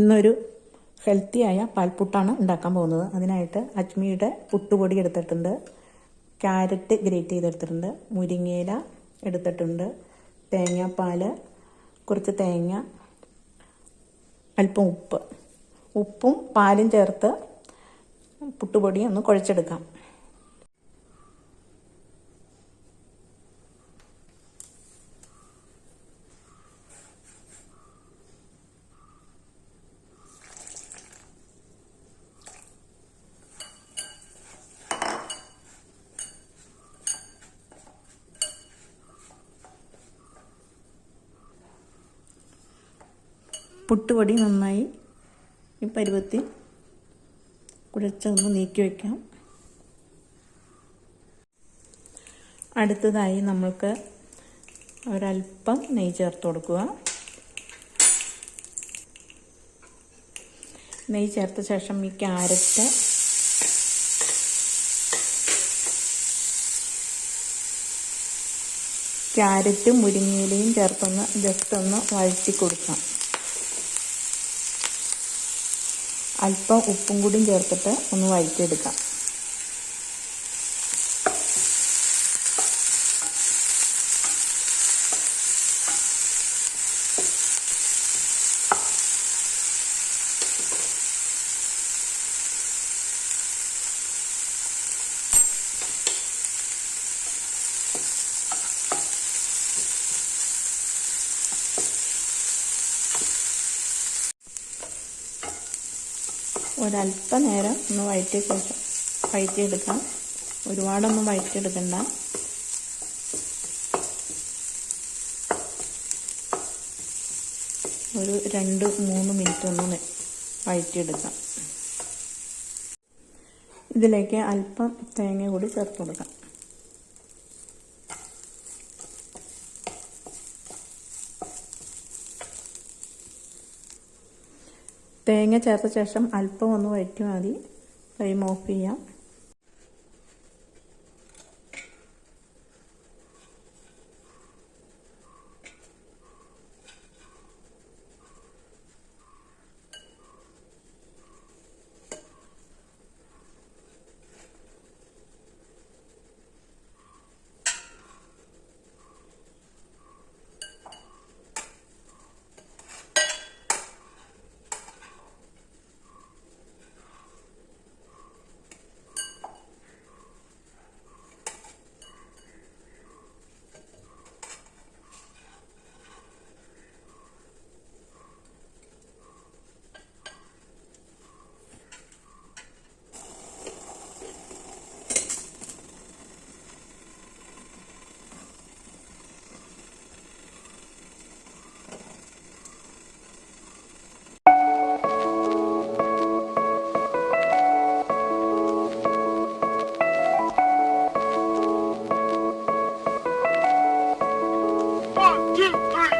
ഇന്നൊരു ഹെൽത്തിയായ പാൽപ്പുട്ടാണ് ഉണ്ടാക്കാൻ പോകുന്നത്. അതിനായിട്ട് അജ്മിയുടെ പുട്ടുപൊടി എടുത്തിട്ടുണ്ട്. ക്യാരറ്റ് ഗ്രേറ്റ് ചെയ്തെടുത്തിട്ടുണ്ട്. മുരിങ്ങയില എടുത്തിട്ടുണ്ട്. തേങ്ങാപ്പാൽ കുറച്ച് തേങ്ങ അല്പം ഉപ്പ്. ഉപ്പും പാലും ചേർത്ത് പുട്ടുപൊടി ഒന്ന് കുഴച്ചെടുക്കാം. പുട്ടുപൊടി നന്നായി ഈ പരുവത്തിൽ കുഴച്ചൊന്ന് നീക്കി വയ്ക്കാം അടുത്തതായി നമ്മൾക്ക് ഒരല്പം നെയ്യ് ചേർത്ത് കൊടുക്കുക. നെയ്യ് ചേർത്ത ശേഷം ഈ ക്യാരറ്റ് ക്യാരറ്റും മുരിങ്ങയിലയും ചേർത്തൊന്ന് ജസ്റ്റ് ഒന്ന് വഴറ്റി കൊടുക്കാം. അല്പം ഉപ്പും കൂടിയും ചേർത്തിട്ട് ഒന്ന് വഴറ്റിയെടുക്കാം. ഒരല്പ നേരം ഒന്ന് വഴറ്റിയ ശേഷം വഴറ്റിയെടുക്കാം ഒരുപാടൊന്നും വഴറ്റിയെടുക്കണ്ട ഒരു രണ്ട് മൂന്ന് മിനിറ്റ് ഒന്ന് വഴറ്റിയെടുക്കാം ഇതിലേക്ക് അല്പം തേങ്ങ കൂടി ചേർത്ത് കൊടുക്കാം. തേങ്ങ ചേർത്ത ശേഷം അല്പം ഒന്ന് വഴറ്റി മതി. ഫ്ലെയിം ഓഫ് ചെയ്യാം. two, three.